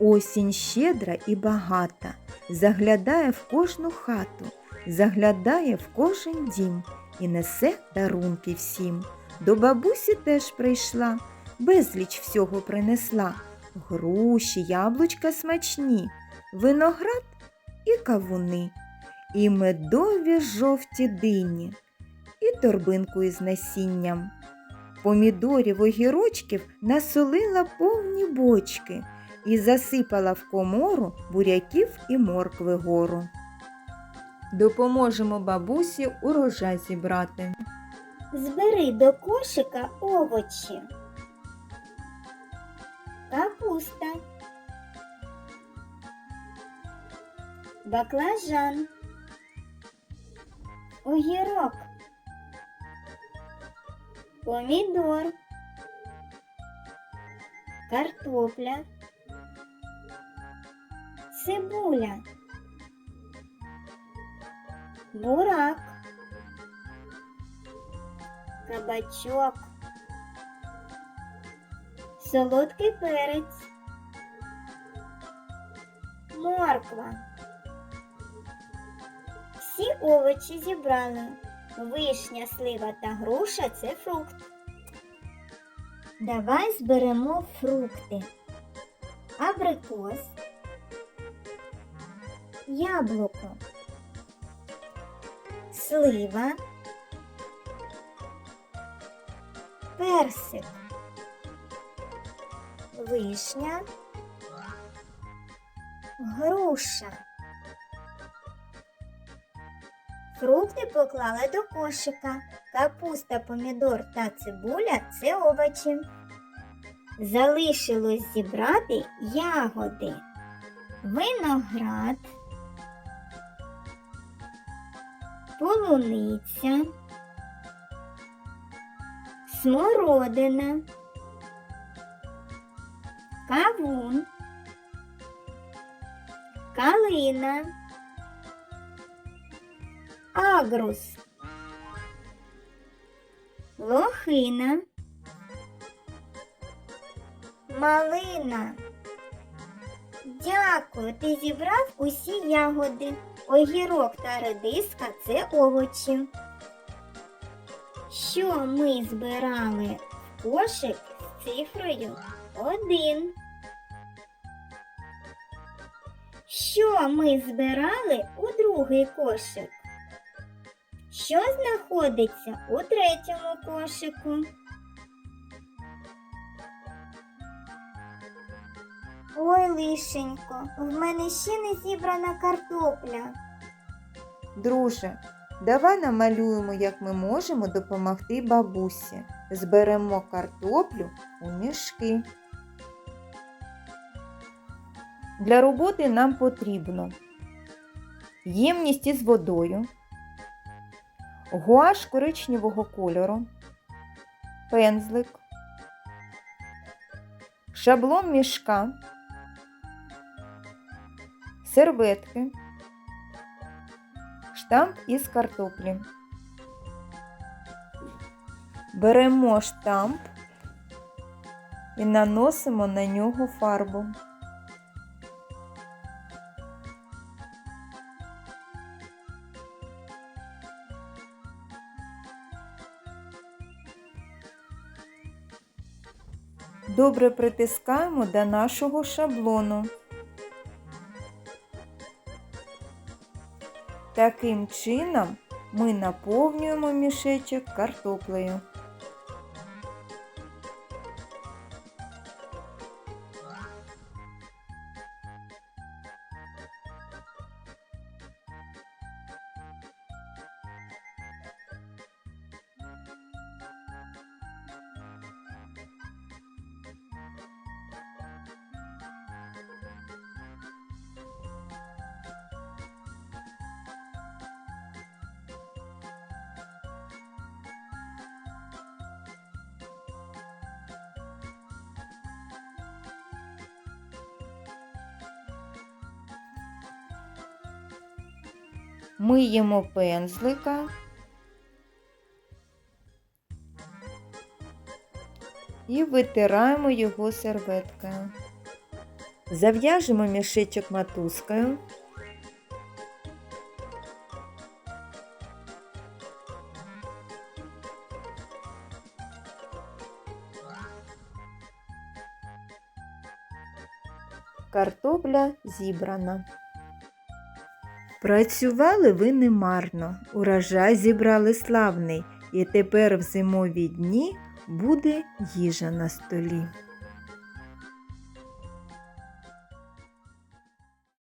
Осінь щедра і багата, заглядає в кожну хату, заглядає в кожен дім і несе дарунки всім. До бабусі теж прийшла, безліч всього принесла. Груші, яблучка смачні, виноград і кавуни, і медові жовті дині, і торбинку із насінням. Помідорів огірочків насолила повні бочки і засипала в комору буряків і моркви гору. Допоможемо бабусі урожай зібрати. Збери до кошика овочі. Капуста. Баклажан. Огірок. Помідор. Картопля. Цибуля. Бурак. Кабачок. Солодкий перець. Морква. Всі овочі зібрали. Вишня, слива та груша це фрукт. Давай зберемо фрукти. Абрикос. Яблуко. Слива. Персик. Вишня. Груша. Фрукти поклали до кошика. Капуста, помідор та цибуля це овочі. Залишилось зібрати ягоди. Виноград, полуниця, смородина, кавун, калина, агрус, лохина, малина. Дякую, ти зібрав усі ягоди. Огірок та редиска це овочі. Що ми збирали в кошик з цифрою один? Що ми збирали у другий кошик? Що знаходиться у третьому кошику? Ой, лишенько, в мене ще не зібрана картопля. Друже, давай намалюємо, як ми можемо допомогти бабусі. Зберемо картоплю у мішки. Для роботи нам потрібно ємність із водою, гуаш коричневого кольору, пензлик, шаблон мішка, серветки, штамп із картоплі. Беремо штамп і наносимо на нього фарбу. Добре притискаємо до нашого шаблону. Таким чином ми наповнюємо мішечок картоплею. Миємо пензлика. І витираємо його серветкою. Зав'яжемо мішечок матузкою. Картопля зібрана. Працювали ви немарно, урожай зібрали славний, і тепер в зимові дні буде їжа на столі.